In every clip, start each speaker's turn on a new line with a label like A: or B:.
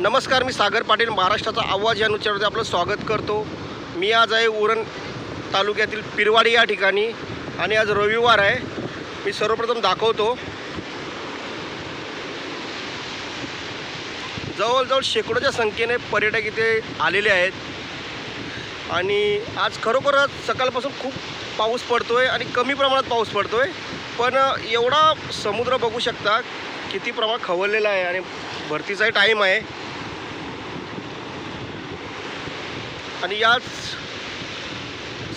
A: नमस्कार मी सागर पाटील महाराष्ट्राचा आवाज या नुच्यावरती आपलं स्वागत करतो. मी आज आहे उरण तालुक्यातील पिरवाडी या ठिकाणी आणि आज रविवार आहे. मी सर्वप्रथम दाखवतो. जवळजवळ शेकडोच्या संख्येने पर्यटक इथे आलेले आहेत. आणि आज खरोखरच सकाळपासून खूप पाऊस पडतो आहे आणि कमी प्रमाणात पाऊस पडतो आहे पण एवढा समुद्र बघू शकता किती प्रमाण खवळलेला आहे आणि भरतीचाही टाईम आहे. आणि याच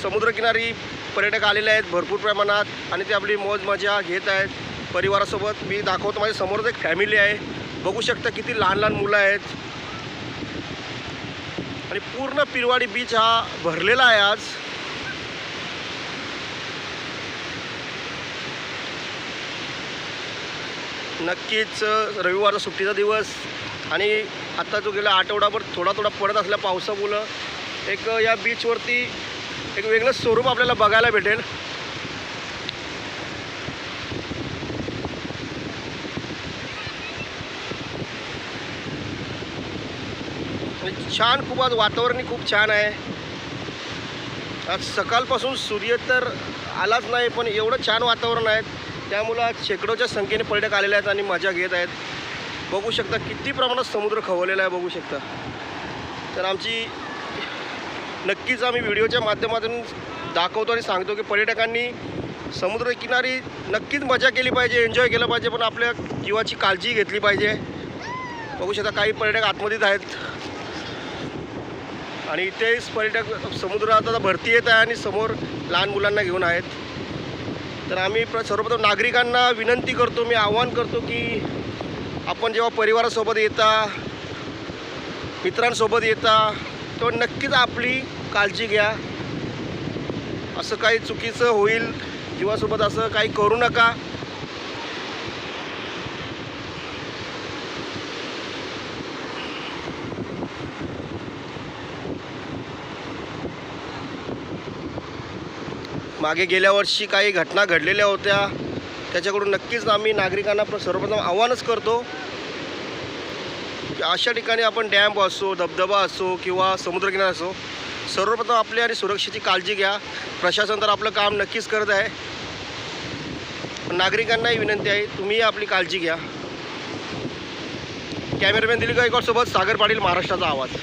A: समुद्रकिनारी पर्यटक आलेले आहेत भरपूर प्रमाणात आणि ते आपली मौज मजा घेत आहेत. परिवारासोबत मी दाखवतो माझ्या समोरच एक फॅमिली आहे. बघू शकता किती लहान लहान मुलं आहेत. आणि पूर्ण पिरवाडी बीच हा भरलेला आहे आज. नक्कीच रविवारचा सुट्टीचा दिवस. आणि आता जो गेला आठवडाभर थोडा थोडा पडत असल्या पावसामुळं एक या बीचवरती एक वेगळंच स्वरूप आपल्याला बघायला भेटेल. छान खूप आज वातावरणही खूप छान आहे. आज सकाळपासून सूर्य तर आलाच नाही पण एवढं छान वातावरण आहे. त्यामुळं आज शेकडोच्या संख्येने पर्यटक आलेले आहेत आणि मजा घेत आहेत. बघू शकता किती प्रमाणात समुद्र खवलेला आहे बघू शकता. तर आमची नक्कीच आम्ही व्हिडिओच्या माध्यमातून दाखवतो आणि सांगतो की पर्यटकांनी समुद्रकिनारी नक्कीच मजा केली पाहिजे एन्जॉय केलं पाहिजे पण आपल्या जीवाची काळजी घेतली पाहिजे. बघू शकता काही पर्यटक आतमध्येच आहेत. आणि इथेच पर्यटक समुद्रात आता भरती येत आहे आणि समोर लहान मुलांना घेऊन आहेत. तर आम्ही प्र सर्वप्रथम नागरिकांना विनंती करतो मी आवाहन करतो की आपण जेव्हा परिवारासोबत येता मित्रांसोबत येता तेव्हा नक्कीच आपली काळजी घ्या. असं काही चुकीचं होईल जीवासोबत असं काही करू नका. मागे गेल्या वर्षी काही घटना घडलेल्या होत्या. त्याच्याकडून नक्कीच आम्ही नागरिकांना सर्वप्रथम आव्हानच करतो. अशा ठिकाणी आपण डॅम असो धबधबा असो किंवा समुद्रकिनारा असो सर्वप्रथम आपली आणि सुरक्षेची काळजी घ्या. प्रशासन तर आपलं काम नक्कीच करत आहे. पण नागरिकांनाही विनंती आहे तुम्हीही आपली काळजी घ्या. कॅमेरामॅन दिलीप गायकवाड सागर पाटील महाराष्ट्राचा आवाज.